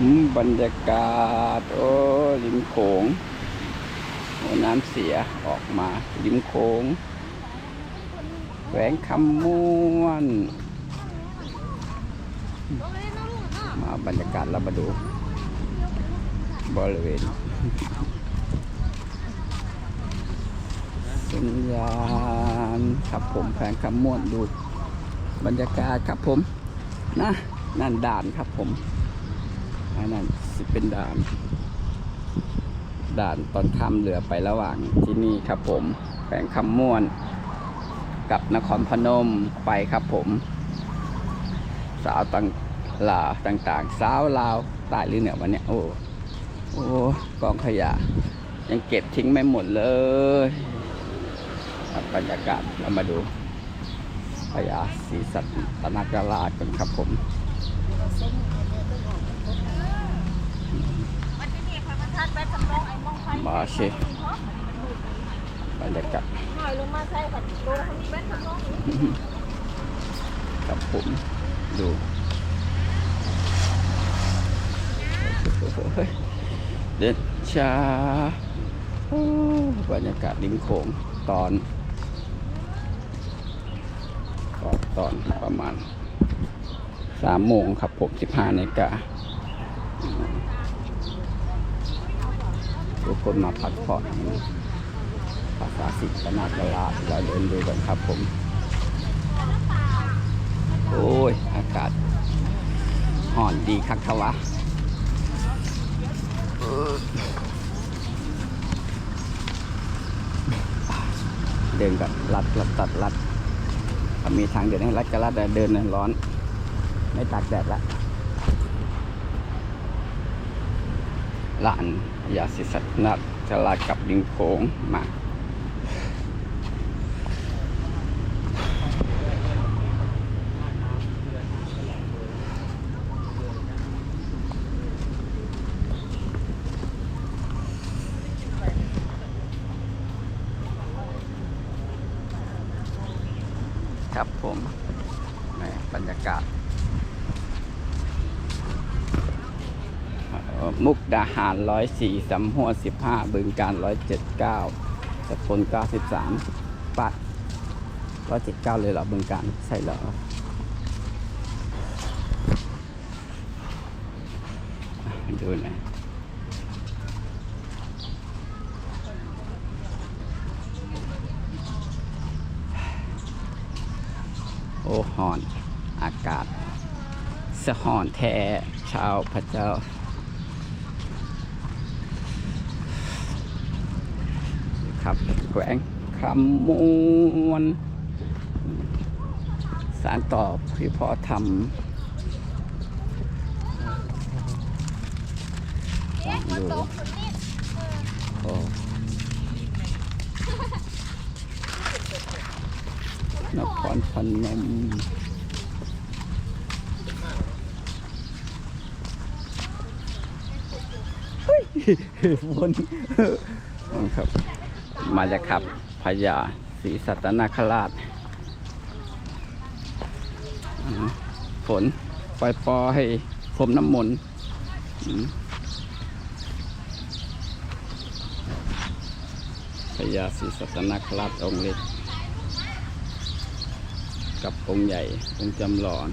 ผมบรรยากาศ โอ้ริมโขงโอ้น้ำเสียออกมาริมโขงแหวงคำม่วนมาบรรยากาศเรามาดู บริเวณสัญญาณครับผมแผงคำม่วนดูบรรยากาศครับผม นะ นั่นด่านครับผม อันนั้นสิเป็นด่าน ด่านตอนข้ามเรือไประหว่างที่นี่ครับผมแขวงคำม่วน กับนครพนมไปครับผม สาวต่างลาต่างๆ สาวลาวใต้หรือเหนือวันนี้โอ้โอ้กองขยะ ยังเก็บทิ้งไม่หมดเลยบบรรยากาศเรามาดูพญาศรีสัตนคราชกันครับผม มาเชบรรยากาศกับผมดูเด็ดชาบรรยากาศริมโขงตอนตอนประมาณสามโมงครับผมสิบห้านาฬิกา ทุกคนมาพักผ่อนภาษาสิทธิ์นาตลาดเราเดินดูกันครับผม โอ้ย อากาศห่อนดีคักทวะเดินกับลัดลัดตัดลัดมีทางเดินให้ลัดก็ลัดเดินร้อน ไม่ตากแดดละหลาน ยาสิสัตนัดจะลากับดิงโขงมาครับผมบรรยากาศเอ่อ มุกดาหารร้อยสี่สำหัวสิบห้าบึงการร้อยเจ็ดเก้าสกลเก้าสิบสามปัดร้อยเจ็ดเก้าเลยเหรอ บึงการ ใช่เหรอดูหน่อยโอ้หอน อากาศ สะหอนแท้ชาวพระเจ้า ครับแขวงคำมวนสารต่อพี่พอทำดูโอ้นครพนมวนครับ มาจากครับพญาศรีสัตนคราชฝนปล่อยปอให้พรมน้ำมนต์พญาศรีสัตนคราชองค์เล็ก กับองค์ใหญ่ องค์จำหลอง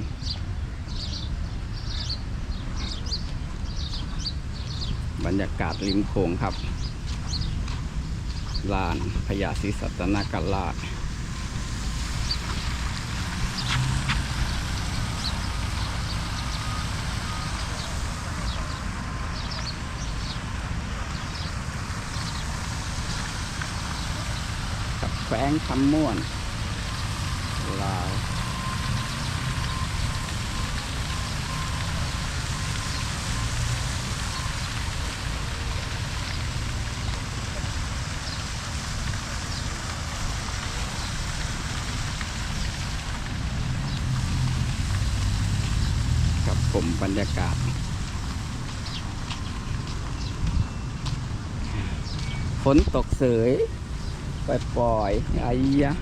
บรรยากาศริมโขงครับ ลานพญาศรีสัตนคราชกับแฝงคำม่วนลาว มบรรยากาศ ฝนตกเสยปล่อยๆไอ้ยะ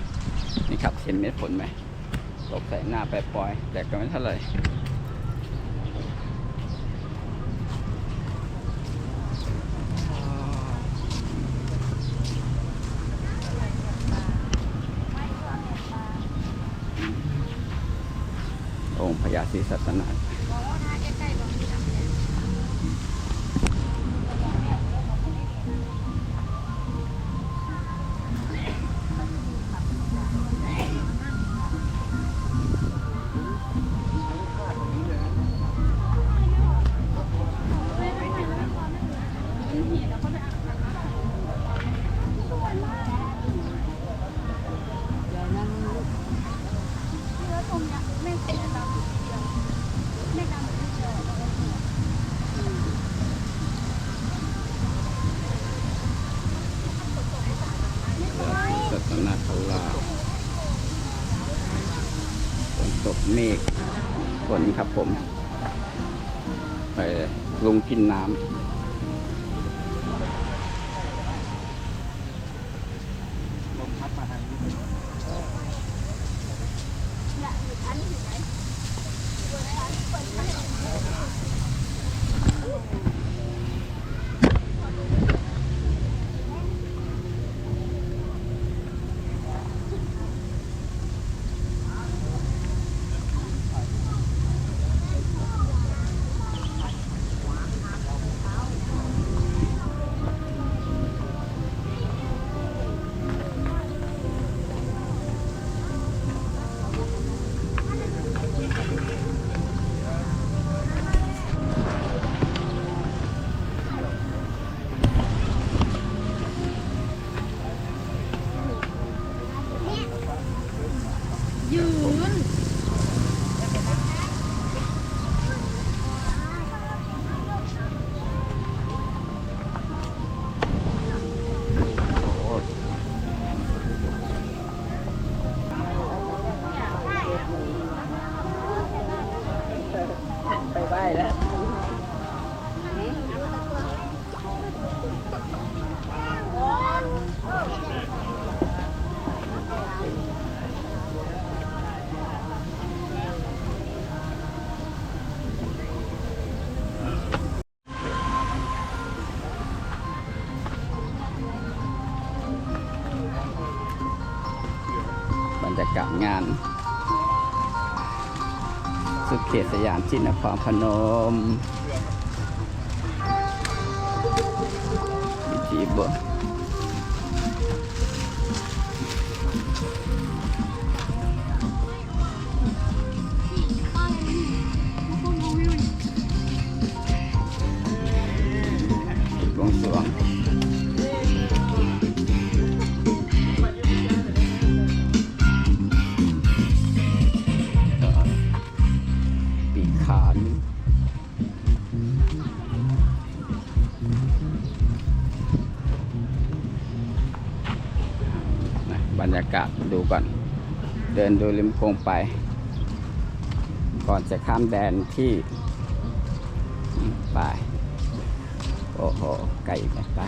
นี่ครับเห็นเม็ดฝนไหมตกใส่หน้าปล่อยแต่ก็ไม่เท่าไหร่องพญาศรีสัตนา สัตนาคลาฝนตกเมฆฝนครับผม ไปลงกินน้ำ รรยากาศงาน สุดเขตสยามจินนครพนมพิธีบวช บรรยากาศดูก่อน เดินดูริมโขงไป ก่อนจะข้ามแดนที่ไปโอ้โหไกลไหมไป